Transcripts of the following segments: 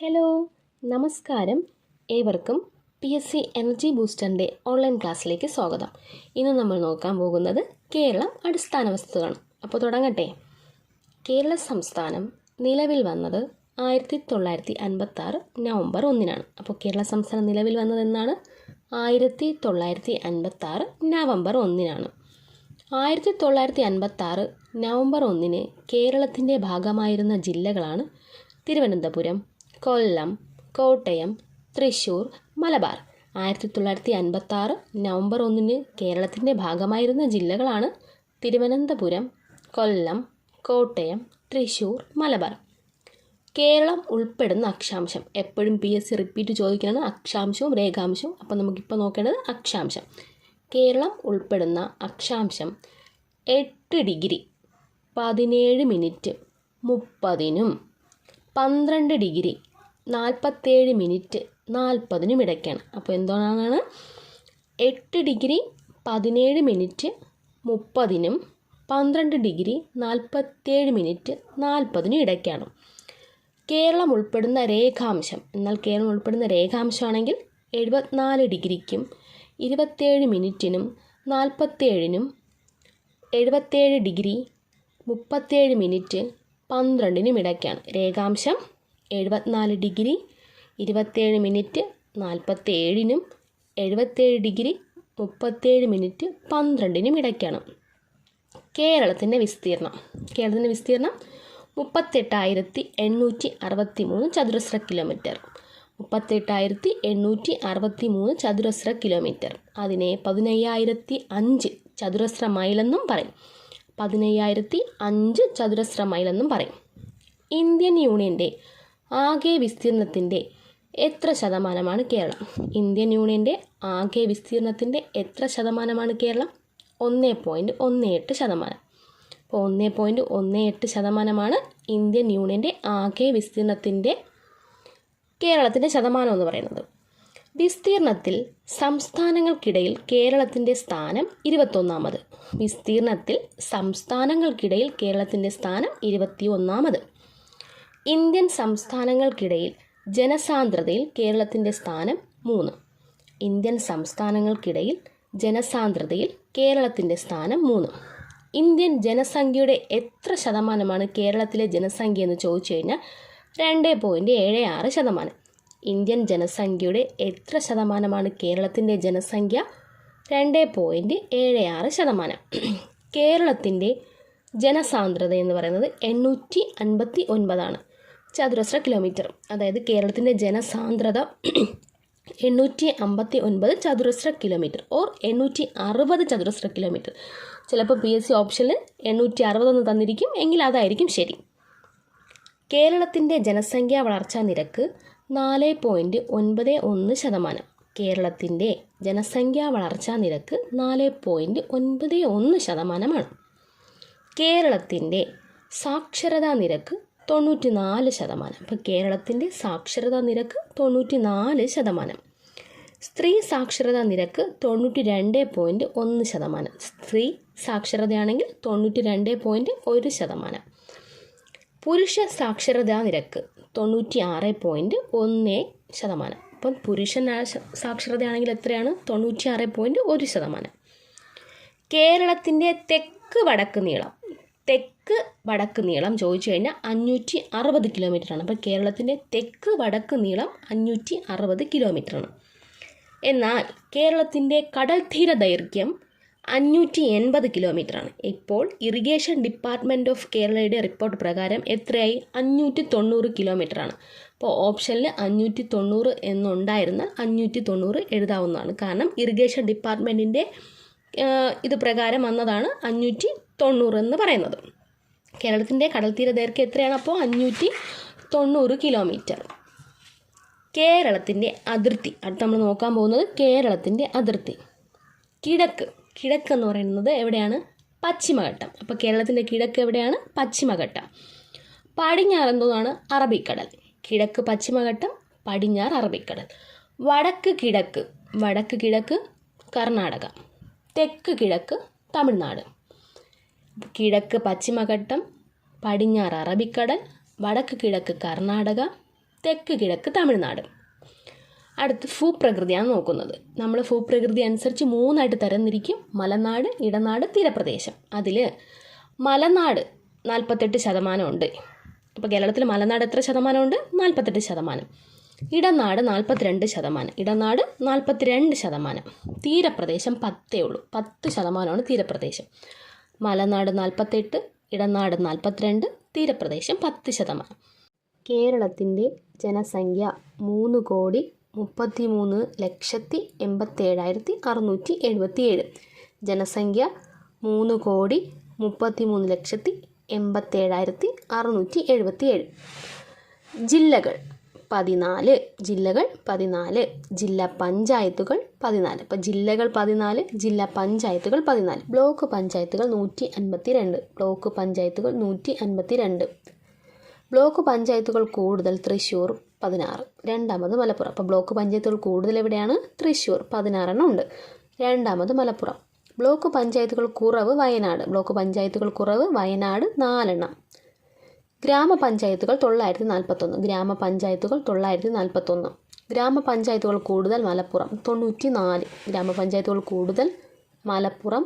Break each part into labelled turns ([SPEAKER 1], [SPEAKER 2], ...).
[SPEAKER 1] Hello നമസ്കാരം. ഏവർക്കും P S C energy ബൂസ്റ്ററിന്റെ ഓൺലൈൻ ക്ലാസ്സിലേക്ക് സ്വാഗതം. ഇന്ന് നമ്മൾ നോക്കാൻ പോകുന്നത് കേരളം അടിസ്ഥാന വസ്തുക്കളാണ്. അപ്പോൾ തുടങ്ങട്ടെ. കേരള സംസ്ഥാനം നിലവിൽ വന്നത് ആയിരത്തി തൊള്ളായിരത്തി അൻപത്തി ആറ് നവംബർ ഒന്നിനാണ്. അപ്പോൾ കേരള സംസ്ഥാനം നിലവിൽ വന്നത് എന്നാണ്? ആയിരത്തി തൊള്ളായിരത്തി അൻപത്തി ആറ് നവംബർ ഒന്നിനാണ്. ആയിരത്തി തൊള്ളായിരത്തി അൻപത്തി ആറ് നവംബർ ഒന്നിന് കേരളത്തിന്റെ ഭാഗമായിരുന്ന ജില്ലകളാണ് തിരുവനന്തപുരം കൊല്ലം കോട്ടയം തൃശ്ശൂർ മലബാർ. ആയിരത്തി തൊള്ളായിരത്തി അൻപത്തി ആറ് നവംബർ ഒന്നിന് കേരളത്തിന്റെ ഭാഗമായിരുന്ന ജില്ലകളാണ് തിരുവനന്തപുരം കൊല്ലം കോട്ടയം തൃശ്ശൂർ മലബാർ. കേരളം ഉൾപ്പെടുന്ന അക്ഷാംശം. എപ്പോഴും പി എസ് സി റിപ്പീറ്റ് ചോദിക്കുകയാണ് അക്ഷാംശവും രേഖാംശവും. അപ്പോൾ നമുക്കിപ്പോൾ നോക്കേണ്ടത് അക്ഷാംശം. കേരളം ഉൾപ്പെടുന്ന അക്ഷാംശം എട്ട് ഡിഗ്രി പതിനേഴ് മിനിറ്റ് മുപ്പതിനും പന്ത്രണ്ട് ഡിഗ്രി നാൽപ്പത്തേഴ് മിനിറ്റ്. നാൽപ്പതിനും ഇടയ്ക്കാണ്. അപ്പോൾ എന്താണ് എട്ട് ഡിഗ്രി പതിനേഴ് മിനിറ്റ് മുപ്പതിനും പന്ത്രണ്ട് ഡിഗ്രി നാൽപ്പത്തേഴ് മിനിറ്റ് നാൽപ്പതിനും ഇടയ്ക്കാണ്. കേരളം ഉൾപ്പെടുന്ന രേഖാംശം. എന്നാൽ കേരളം ഉൾപ്പെടുന്ന രേഖാംശമാണെങ്കിൽ എഴുപത്തിനാല് ഡിഗ്രിക്കും ഇരുപത്തേഴ് മിനിറ്റിനും നാൽപ്പത്തേഴിനും എഴുപത്തേഴ് ഡിഗ്രി മുപ്പത്തേഴ് മിനിറ്റ് പന്ത്രണ്ടിനും ഇടയ്ക്കാണ്. രേഖാംശം എഴുപത്തിനാല് ഡിഗ്രി ഇരുപത്തേഴ് മിനിറ്റ് നാൽപ്പത്തേഴിനും എഴുപത്തേഴ് ഡിഗ്രി മുപ്പത്തേഴ് മിനിറ്റ് പന്ത്രണ്ടിനും ഇടയ്ക്കാണ്. കേരളത്തിന്റെ വിസ്തീർണം കേരളത്തിന്റെ വിസ്തീർണം മുപ്പത്തെട്ടായിരത്തി എണ്ണൂറ്റി അറുപത്തി മൂന്ന് ചതുരശ്ര കിലോമീറ്റർ. മുപ്പത്തെട്ടായിരത്തി എണ്ണൂറ്റി അറുപത്തി മൂന്ന് ചതുരശ്ര കിലോമീറ്റർ. അതിനെ പതിനയ്യായിരത്തി അഞ്ച് ചതുരശ്ര മൈലെന്നും പറയും. പതിനയ്യായിരത്തി അഞ്ച് ചതുരശ്ര മൈലെന്നും പറയും. ഇന്ത്യൻ യൂണിയന്റെ ആകെ വിസ്തീർണത്തിന്റെ എത്ര ശതമാനമാണ് കേരളം? ഇന്ത്യൻ യൂണിയന്റെ ആകെ വിസ്തീർണത്തിന്റെ എത്ര ശതമാനമാണ് കേരളം? ഒന്ന് പോയിന്റ് ഒന്ന് എട്ട് ശതമാനം. അപ്പോൾ ഒന്ന് പോയിന്റ് ഒന്ന് എട്ട് ശതമാനമാണ് ഇന്ത്യൻ യൂണിയന്റെ ആകെ വിസ്തീർണത്തിന്റെ കേരളത്തിന്റെ ശതമാനം എന്ന് പറയുന്നത്. വിസ്തീർണത്തിൽ സംസ്ഥാനങ്ങൾക്കിടയിൽ കേരളത്തിന്റെ സ്ഥാനം ഇരുപത്തൊന്നാമത്. വിസ്തീർണത്തിൽ സംസ്ഥാനങ്ങൾക്കിടയിൽ കേരളത്തിന്റെ സ്ഥാനം ഇരുപത്തി ഒന്നാമത് ഇന്ത്യൻ സംസ്ഥാനങ്ങൾക്കിടയിൽ ജനസാന്ദ്രതയിൽ കേരളത്തിന്റെ സ്ഥാനം മൂന്ന്. ഇന്ത്യൻ സംസ്ഥാനങ്ങൾക്കിടയിൽ ജനസാന്ദ്രതയിൽ കേരളത്തിന്റെ സ്ഥാനം മൂന്ന്. ഇന്ത്യൻ ജനസംഖ്യയുടെ എത്ര ശതമാനമാണ് കേരളത്തിലെ ജനസംഖ്യ എന്ന് ചോദിച്ചു കഴിഞ്ഞാൽ രണ്ട് പോയിന്റ് ഏഴ് ആറ് ശതമാനം. ഇന്ത്യൻ ജനസംഖ്യയുടെ എത്ര ശതമാനമാണ് കേരളത്തിന്റെ ജനസംഖ്യ? രണ്ട് പോയിന്റ് ഏഴ് ആറ് ശതമാനം. കേരളത്തിന്റെ ജനസാന്ദ്രത എന്ന് പറയുന്നത് എണ്ണൂറ്റി അൻപത്തി ഒൻപതാണ്. ചതുരശ്ര കിലോമീറ്റർ അതായത് കേരളത്തിന്റെ ജനസാന്ദ്രത എണ്ണൂറ്റി അമ്പത്തി ഒൻപത് ചതുരശ്ര കിലോമീറ്റർ ഓർ എണ്ണൂറ്റി അറുപത് ചതുരശ്ര കിലോമീറ്റർ ചിലപ്പോൾ പി എസ് സി ഓപ്ഷനിൽ എണ്ണൂറ്റി അറുപതെന്ന് തന്നിരിക്കും എങ്കിൽ അതായിരിക്കും ശരി. കേരളത്തിന്റെ ജനസംഖ്യാ വളർച്ചാ നിരക്ക് നാല് പോയിന്റ് ഒൻപത് ഒന്ന് ശതമാനം. കേരളത്തിന്റെ ജനസംഖ്യാ വളർച്ചാ നിരക്ക് നാല് പോയിന്റ് ഒൻപത് ഒന്ന് ശതമാനമാണ്. കേരളത്തിന്റെ സാക്ഷരതാ നിരക്ക് തൊണ്ണൂറ്റി നാല് ശതമാനം. അപ്പോൾ കേരളത്തിന്റെ സാക്ഷരതാ നിരക്ക് തൊണ്ണൂറ്റി നാല് ശതമാനം. സ്ത്രീ സാക്ഷരതാ നിരക്ക് തൊണ്ണൂറ്റി രണ്ട് പോയിന്റ് ഒന്ന് ശതമാനം. സ്ത്രീ സാക്ഷരതയാണെങ്കിൽ തൊണ്ണൂറ്റി രണ്ട് പോയിന്റ് ഒരു ശതമാനം. പുരുഷ സാക്ഷരതാ നിരക്ക് തൊണ്ണൂറ്റി ആറ് പോയിന്റ് ഒന്ന് ശതമാനം. അപ്പം പുരുഷ സാക്ഷരതയാണെങ്കിൽ എത്രയാണ്? തൊണ്ണൂറ്റി ആറ് പോയിന്റ് ഒരു ശതമാനം. കേരളത്തിന്റെ തെക്ക് വടക്ക് നീളം. തെക്ക് വടക്ക് നീളം ചോദിച്ചു കഴിഞ്ഞാൽ അഞ്ഞൂറ്റി അറുപത് കിലോമീറ്ററാണ്. അപ്പോൾ കേരളത്തിന്റെ തെക്ക് വടക്ക് നീളം അഞ്ഞൂറ്റി അറുപത് കിലോമീറ്ററാണ്. എന്നാൽ കേരളത്തിന്റെ കടൽ തീര ദൈർഘ്യം അഞ്ഞൂറ്റി എൺപത് കിലോമീറ്ററാണ്. ഇപ്പോൾ ഇറിഗേഷൻ ഡിപ്പാർട്ട്മെന്റ് ഓഫ് കേരളയുടെ റിപ്പോർട്ട് പ്രകാരം എത്രയായി? അഞ്ഞൂറ്റി തൊണ്ണൂറ് കിലോമീറ്ററാണ്. അപ്പോൾ ഓപ്ഷനിൽ അഞ്ഞൂറ്റി തൊണ്ണൂറ് എന്നുണ്ടായിരുന്നാൽ അഞ്ഞൂറ്റി തൊണ്ണൂറ് എഴുതാവുന്നതാണ്. കാരണം ഇറിഗേഷൻ ഡിപ്പാർട്ട്മെന്റിന്റെ ഇത് പ്രകാരം വന്നതാണ് അഞ്ഞൂറ്റി തൊണ്ണൂറ് എന്ന് പറയുന്നത്. കേരളത്തിന്റെ കടൽ തീര ദൈർഘ്യം എത്രയാണ്? അപ്പോൾ അഞ്ഞൂറ്റി തൊണ്ണൂറ് കിലോമീറ്റർ കേരളത്തിന്റെ അതിർത്തി. അടുത്ത് നമ്മൾ നോക്കാൻ പോകുന്നത് കേരളത്തിന്റെ അതിർത്തി. കിഴക്ക്. കിഴക്ക് എന്ന് പറയുന്നത് എവിടെയാണ്? പശ്ചിമഘട്ടം. അപ്പോൾ കേരളത്തിന്റെ കിഴക്ക് എവിടെയാണ്? പശ്ചിമഘട്ടം. പടിഞ്ഞാറ് എന്തോന്നാണ്? അറബിക്കടൽ. കിഴക്ക് പശ്ചിമഘട്ടം പടിഞ്ഞാറ് അറബിക്കടൽ. വടക്ക് കിഴക്ക്. വടക്ക് കിഴക്ക് കർണാടക. തെക്ക് കിഴക്ക് തമിഴ്നാട്. കിഴക്ക് പശ്ചിമഘട്ടം പടിഞ്ഞാറ് അറബിക്കടൽ വടക്ക് കിഴക്ക് കർണാടക തെക്ക് കിഴക്ക് തമിഴ്നാട്. അടുത്ത് ഭൂപ്രകൃതിയാണ് നോക്കുന്നത്. നമ്മൾ ഭൂപ്രകൃതി അനുസരിച്ച് മൂന്നായിട്ട് തരംതിരിക്കും. മലനാട് ഇടനാട് തീരപ്രദേശം. അതിൽ മലനാട് നാൽപ്പത്തെട്ട് ശതമാനമുണ്ട്. ഇപ്പോൾ കേരളത്തിൽ മലനാട് എത്ര ശതമാനമുണ്ട്? നാൽപ്പത്തെട്ട് ശതമാനം. ഇടനാട് നാൽപ്പത്തിരണ്ട് ശതമാനം. ഇടനാട് നാൽപ്പത്തിരണ്ട് ശതമാനം. തീരപ്രദേശം പത്തേ ഉള്ളൂ. പത്ത് ശതമാനമാണ് തീരപ്രദേശം. മലനാട് നാൽപ്പത്തെട്ട് ഇടനാട് നാൽപ്പത്തിരണ്ട് തീരപ്രദേശം പത്ത് ശതമാനം. കേരളത്തിന്റെ ജനസംഖ്യ മൂന്ന് കോടി മുപ്പത്തി മൂന്ന് ലക്ഷത്തി എൺപത്തേഴായിരത്തി അറുന്നൂറ്റി എഴുപത്തി ഏഴ് ജനസംഖ്യ മൂന്ന് കോടി മുപ്പത്തി മൂന്ന് ലക്ഷത്തി എൺപത്തേഴായിരത്തി അറുന്നൂറ്റി എഴുപത്തി ഏഴ് ജില്ലകൾ പതിനാല് ജില്ലകൾ പതിനാല് ജില്ലാ പഞ്ചായത്തുകൾ പതിനാല്. അപ്പോൾ ജില്ലകൾ പതിനാല് ജില്ലാ പഞ്ചായത്തുകൾ പതിനാല്. ബ്ലോക്ക് പഞ്ചായത്തുകൾ നൂറ്റി അൻപത്തി രണ്ട് ബ്ലോക്ക് പഞ്ചായത്തുകൾ നൂറ്റി അൻപത്തി രണ്ട് ബ്ലോക്ക് പഞ്ചായത്തുകൾ കൂടുതൽ തൃശ്ശൂർ പതിനാറ്. രണ്ടാമത് മലപ്പുറം. അപ്പോൾ ബ്ലോക്ക് പഞ്ചായത്തുകൾ കൂടുതൽ എവിടെയാണ്? തൃശ്ശൂർ പതിനാറെണ്ണം ഉണ്ട്. രണ്ടാമത് മലപ്പുറം. ബ്ലോക്ക് പഞ്ചായത്തുകൾ കുറവ് വയനാട്. ബ്ലോക്ക് പഞ്ചായത്തുകൾ കുറവ് വയനാട് നാലെണ്ണം. ഗ്രാമപഞ്ചായത്തുകൾ തൊള്ളായിരത്തി നാൽപ്പത്തൊന്ന്. ഗ്രാമപഞ്ചായത്തുകൾ തൊള്ളായിരത്തി നാൽപ്പത്തൊന്ന്. ഗ്രാമപഞ്ചായത്തുകൾ കൂടുതൽ മലപ്പുറം തൊണ്ണൂറ്റി നാല് ഗ്രാമപഞ്ചായത്തുകൾ കൂടുതൽ മലപ്പുറം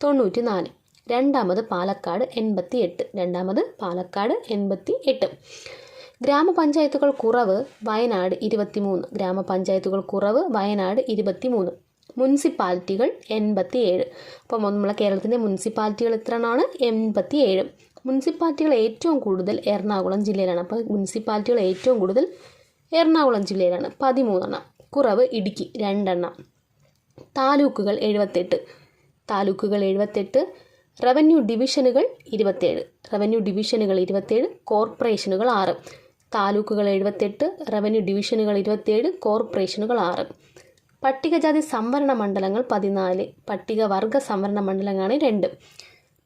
[SPEAKER 1] തൊണ്ണൂറ്റി നാല് രണ്ടാമത് പാലക്കാട് എൺപത്തി എട്ട് രണ്ടാമത് പാലക്കാട് എൺപത്തി എട്ട് ഗ്രാമപഞ്ചായത്തുകൾ കുറവ് വയനാട് ഇരുപത്തി മൂന്ന് ഗ്രാമപഞ്ചായത്തുകൾ കുറവ് വയനാട് ഇരുപത്തി മൂന്ന് മുനിസിപ്പാലിറ്റികൾ എൺപത്തി ഏഴ് അപ്പം നമ്മളെ കേരളത്തിന്റെ മുനിസിപ്പാലിറ്റികൾ എത്രയാണ്? എൺപത്തി ഏഴ് മുനിസിപ്പാലിറ്റികൾ ഏറ്റവും കൂടുതൽ എറണാകുളം ജില്ലയിലാണ്. അപ്പോൾ മുനിസിപ്പാലിറ്റികൾ ഏറ്റവും കൂടുതൽ എറണാകുളം ജില്ലയിലാണ്. പതിമൂന്നെണ്ണം. കുറവ് ഇടുക്കി രണ്ടെണ്ണം. താലൂക്കുകൾ എഴുപത്തെട്ട്. താലൂക്കുകൾ എഴുപത്തെട്ട്. റവന്യൂ ഡിവിഷനുകൾ ഇരുപത്തേഴ്. റവന്യൂ ഡിവിഷനുകൾ ഇരുപത്തേഴ്. കോർപ്പറേഷനുകൾ ആറ്. താലൂക്കുകൾ എഴുപത്തെട്ട്. റവന്യൂ ഡിവിഷനുകൾ ഇരുപത്തേഴ്. കോർപ്പറേഷനുകൾ ആറ്. പട്ടികജാതി സംവരണ മണ്ഡലങ്ങൾ പതിനാല്. പട്ടികവർഗ സംവരണ മണ്ഡലങ്ങളാണ് രണ്ട്.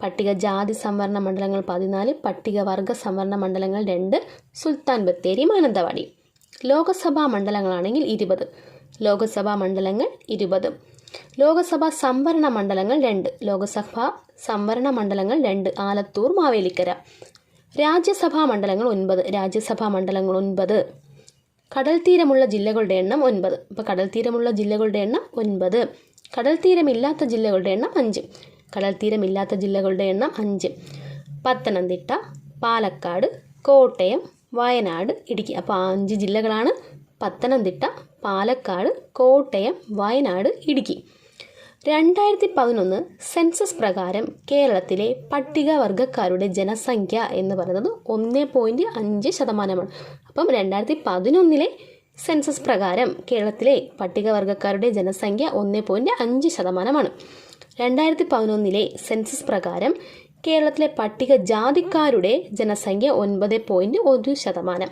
[SPEAKER 1] പട്ടികജാതി സംവരണ മണ്ഡലങ്ങൾ പതിനാല് പട്ടികവർഗ സംവരണ മണ്ഡലങ്ങൾ രണ്ട് സുൽത്താൻ ബത്തേരി മാനന്തവാടി. ലോകസഭാ മണ്ഡലങ്ങളാണെങ്കിൽ ഇരുപത്. ലോകസഭാ മണ്ഡലങ്ങൾ ഇരുപത്. ലോകസഭാ സംവരണ മണ്ഡലങ്ങൾ രണ്ട്. ലോകസഭാ സംവരണ മണ്ഡലങ്ങൾ രണ്ട്. ആലത്തൂർ മാവേലിക്കര. രാജ്യസഭാ മണ്ഡലങ്ങൾ ഒൻപത്. രാജ്യസഭാ മണ്ഡലങ്ങൾ ഒൻപത്. കടൽ തീരമുള്ള ജില്ലകളുടെ എണ്ണം ഒൻപത്. ഇപ്പോൾ കടൽ തീരമുള്ള ജില്ലകളുടെ എണ്ണം ഒൻപത്. കടൽ തീരമില്ലാത്ത ജില്ലകളുടെ എണ്ണം അഞ്ച്. കടൽ തീരമില്ലാത്ത ജില്ലകളുടെ എണ്ണം അഞ്ച്. പത്തനംതിട്ട പാലക്കാട് കോട്ടയം വയനാട് ഇടുക്കി. അപ്പോൾ അഞ്ച് ജില്ലകളാണ് പത്തനംതിട്ട പാലക്കാട് കോട്ടയം വയനാട് ഇടുക്കി. രണ്ടായിരത്തി പതിനൊന്ന് സെൻസസ് പ്രകാരം കേരളത്തിലെ പട്ടികവർഗക്കാരുടെ ജനസംഖ്യ എന്ന് പറയുന്നത് ഒന്ന് പോയിന്റ് അഞ്ച് ശതമാനമാണ്. അപ്പം രണ്ടായിരത്തി പതിനൊന്നിലെ സെൻസസ് പ്രകാരം കേരളത്തിലെ പട്ടികവർഗക്കാരുടെ ജനസംഖ്യ ഒന്ന് പോയിന്റ് അഞ്ച് ശതമാനമാണ്. രണ്ടായിരത്തി പതിനൊന്നിലെ സെൻസസ് പ്രകാരം കേരളത്തിലെ പട്ടികജാതിക്കാരുടെ ജനസംഖ്യ ഒൻപത് പോയിന്റ് ഒരു ശതമാനം.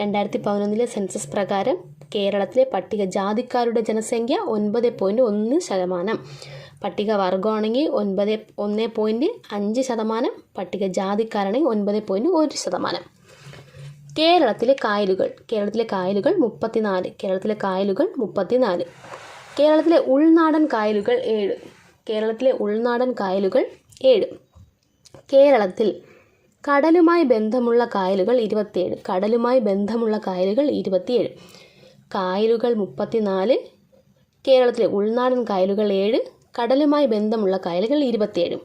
[SPEAKER 1] രണ്ടായിരത്തി പതിനൊന്നിലെ സെൻസസ് പ്രകാരം കേരളത്തിലെ പട്ടികജാതിക്കാരുടെ ജനസംഖ്യ ഒൻപത് പോയിന്റ് ഒന്ന് ശതമാനം. പട്ടിക വർഗമാണെങ്കിൽ ഒൻപത് ഒന്ന് പോയിന്റ് അഞ്ച് ശതമാനം. പട്ടികജാതിക്കാരാണെങ്കിൽ ഒൻപത് പോയിന്റ് ഒരു ശതമാനം. കേരളത്തിലെ കായലുകൾ കേരളത്തിലെ കായലുകൾ മുപ്പത്തിനാല്. കേരളത്തിലെ കായലുകൾ മുപ്പത്തിനാല്. കേരളത്തിലെ ഉൾനാടൻ കായലുകൾ ഏഴ്. കേരളത്തിലെ ഉൾനാടൻ കായലുകൾ ഏഴ്. കേരളത്തിൽ കടലുമായി ബന്ധമുള്ള കായലുകൾ ഇരുപത്തിയേഴ്. കടലുമായി ബന്ധമുള്ള കായലുകൾ ഇരുപത്തിയേഴ്. കായലുകൾ മുപ്പത്തിനാല്. കേരളത്തിലെ ഉൾനാടൻ കായലുകൾ ഏഴ്. കടലുമായി ബന്ധമുള്ള കായലുകൾ ഇരുപത്തിയേഴ്.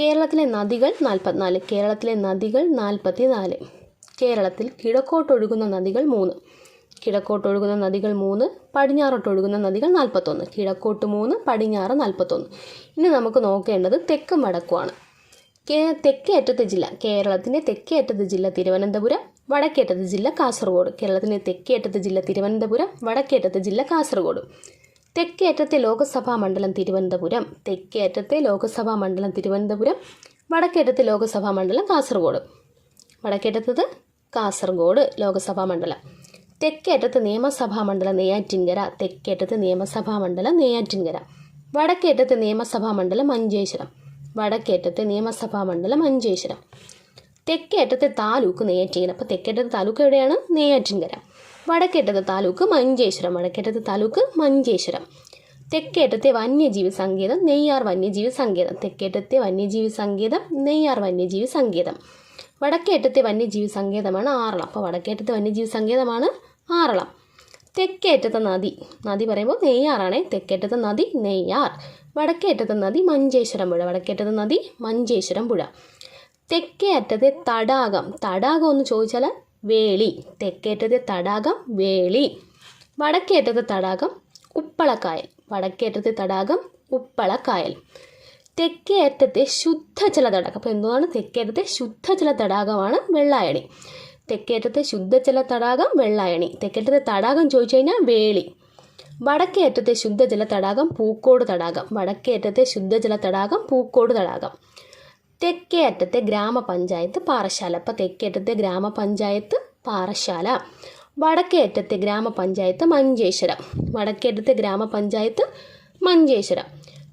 [SPEAKER 1] കേരളത്തിലെ നദികൾ നാൽപ്പത്തിനാല്. കേരളത്തിലെ നദികൾ നാൽപ്പത്തി നാല് കേരളത്തിൽ കിഴക്കോട്ടൊഴുകുന്ന നദികൾ മൂന്ന്. കിഴക്കോട്ടൊഴുകുന്ന നദികൾ മൂന്ന് പടിഞ്ഞാറോട്ടൊഴുകുന്ന നദികൾ നാൽപ്പത്തൊന്ന്. കിഴക്കോട്ട് മൂന്ന് പടിഞ്ഞാറ് നാൽപ്പത്തൊന്ന്. ഇനി നമുക്ക് നോക്കേണ്ടത് തെക്കും വടക്കുമാണ് തെക്കേ അറ്റത്തെ ജില്ല കേരളത്തിന്റെ തെക്കേ അറ്റത്തെ ജില്ല തിരുവനന്തപുരം വടക്കേറ്റത്തെ ജില്ല കാസർഗോഡ്. കേരളത്തിന്റെ തെക്കേ അറ്റത്തെ ജില്ല തിരുവനന്തപുരം വടക്കേറ്റത്തെ ജില്ല കാസർഗോഡ്. തെക്കേ അറ്റത്തെ ലോകസഭാ മണ്ഡലം തിരുവനന്തപുരം തെക്കേ അറ്റത്തെ ലോകസഭാ മണ്ഡലം തിരുവനന്തപുരം വടക്കേറ്റത്തെ ലോകസഭാ മണ്ഡലം കാസർഗോഡ്. വടക്കേ അറ്റത്തത് കാസർഗോഡ് ലോകസഭാ മണ്ഡലം. തെക്കേ അറ്റത്ത് നിയമസഭാ മണ്ഡലം നെയ്യാറ്റിൻകര തെക്കേറ്റത്ത് നിയമസഭാ മണ്ഡലം നെയ്യാറ്റിൻകര. വടക്കേറ്റത്ത് നിയമസഭാ മണ്ഡലം മഞ്ചേശ്വരം. വടക്കേറ്റത്തെ നിയമസഭാ മണ്ഡലം മഞ്ചേശ്വരം. തെക്കേറ്റത്തെ താലൂക്ക് നെയ്യാറ്റിൻകര. അപ്പോൾ തെക്കേറ്റത്തെ താലൂക്ക് എവിടെയാണ്? നെയ്യാറ്റിൻകര. വടക്കേറ്റത്തെ താലൂക്ക് മഞ്ചേശ്വരം. വടക്കേറ്റത്തെ താലൂക്ക് മഞ്ചേശ്വരം. തെക്കേറ്റത്തെ വന്യജീവി സങ്കേതം നെയ്യാർ വന്യജീവി സങ്കേതം. തെക്കേറ്റത്തെ വന്യജീവി സങ്കേതം നെയ്യാർ വന്യജീവി സങ്കേതം. വടക്കേറ്റത്തെ വന്യജീവി സങ്കേതമാണ് ആറളം. അപ്പോൾ വടക്കേറ്റത്തെ വന്യജീവി സങ്കേതമാണ് ആറളം. തെക്കേറ്റത്തെ നദി. നദി പറയുമ്പോൾ നെയ്യാറാണ്. തെക്കേറ്റത്തെ നദി നെയ്യാർ. വടക്കേറ്റത്തെ നദി മഞ്ചേശ്വരം പുഴ. വടക്കേറ്റത്തെ നദി മഞ്ചേശ്വരം പുഴ. തെക്കേ അറ്റത്തെ തടാകം. തടാകം എന്ന് ചോദിച്ചാൽ വേളി. തെക്കേറ്റത്തെ തടാകം വേളി. വടക്കേറ്റത്തെ തടാകം ഉപ്പളക്കായൽ. വടക്കേറ്റത്തെ തടാകം ഉപ്പളക്കായൽ. തെക്കേറ്റത്തെ ശുദ്ധജല തടാകം അപ്പോൾ എന്താണ് തെക്കേറ്റത്തെ ശുദ്ധജല തടാകമാണ് വെള്ളായണി. തെക്കേറ്റത്തെ ശുദ്ധജല തടാകം വെള്ളായണി. തെക്കേറ്റത്തെ തടാകം ചോദിച്ചു കഴിഞ്ഞാൽ വേളി. വടക്കേറ്റത്തെ ശുദ്ധജല തടാകം പൂക്കോട് തടാകം. വടക്കേറ്റത്തെ ശുദ്ധജല തടാകം പൂക്കോട് തടാകം. തെക്കേ അറ്റത്തെ ഗ്രാമപഞ്ചായത്ത് പാറശാല അപ്പോൾ തെക്കേ അറ്റത്തെ ഗ്രാമപഞ്ചായത്ത് പാറശാല വടക്കേ അറ്റത്തെ ഗ്രാമപഞ്ചായത്ത് മഞ്ചേശ്വരം. വടക്കേ അറ്റത്തെ ഗ്രാമപഞ്ചായത്ത് മഞ്ചേശ്വരം.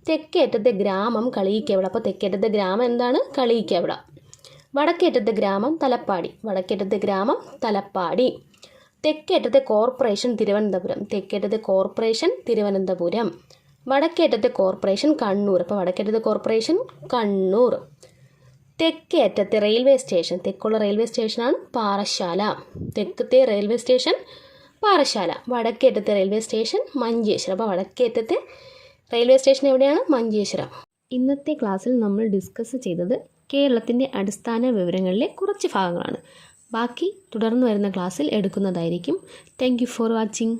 [SPEAKER 1] തെക്കേ അറ്റത്തെ ഗ്രാമം കളിയിക്കവിടെ. അപ്പോൾ തെക്കേ അറ്റത്തെ ഗ്രാമം എന്താണ്? കളിയിക്കവിള വടക്കേറ്റത്തെ ഗ്രാമം തലപ്പാടി. വടക്കേറ്റത്തെ ഗ്രാമം തലപ്പാടി. തെക്കേറ്റത്തെ കോർപ്പറേഷൻ തിരുവനന്തപുരം. തെക്കേറ്റത്തെ കോർപ്പറേഷൻ തിരുവനന്തപുരം. വടക്കേറ്റത്തെ കോർപ്പറേഷൻ കണ്ണൂർ. അപ്പോൾ വടക്കേറ്റത്തെ കോർപ്പറേഷൻ കണ്ണൂർ. തെക്കേറ്റത്തെ റെയിൽവേ സ്റ്റേഷൻ. തെക്കുള്ള റെയിൽവേ സ്റ്റേഷനാണ് പാറശാല തെക്കത്തെ റെയിൽവേ സ്റ്റേഷൻ പാറശാല വടക്കേറ്റത്തെ റെയിൽവേ സ്റ്റേഷൻ മഞ്ചേശ്വരം. അപ്പോൾ വടക്കേറ്റത്തെ റെയിൽവേ സ്റ്റേഷൻ എവിടെയാണ്? മഞ്ചേശ്വരം. ഇന്നത്തെ ക്ലാസ്സിൽ നമ്മൾ ഡിസ്കസ് ചെയ്തത് കേരളത്തിന്റെ അടിസ്ഥാന വിവരങ്ങളിലെ കുറച്ച് ഭാഗങ്ങളാണ്. ബാക്കി തുടർന്ന് വരുന്ന ക്ലാസ്സിൽ എടുക്കുന്നതായിരിക്കും. Thank for watching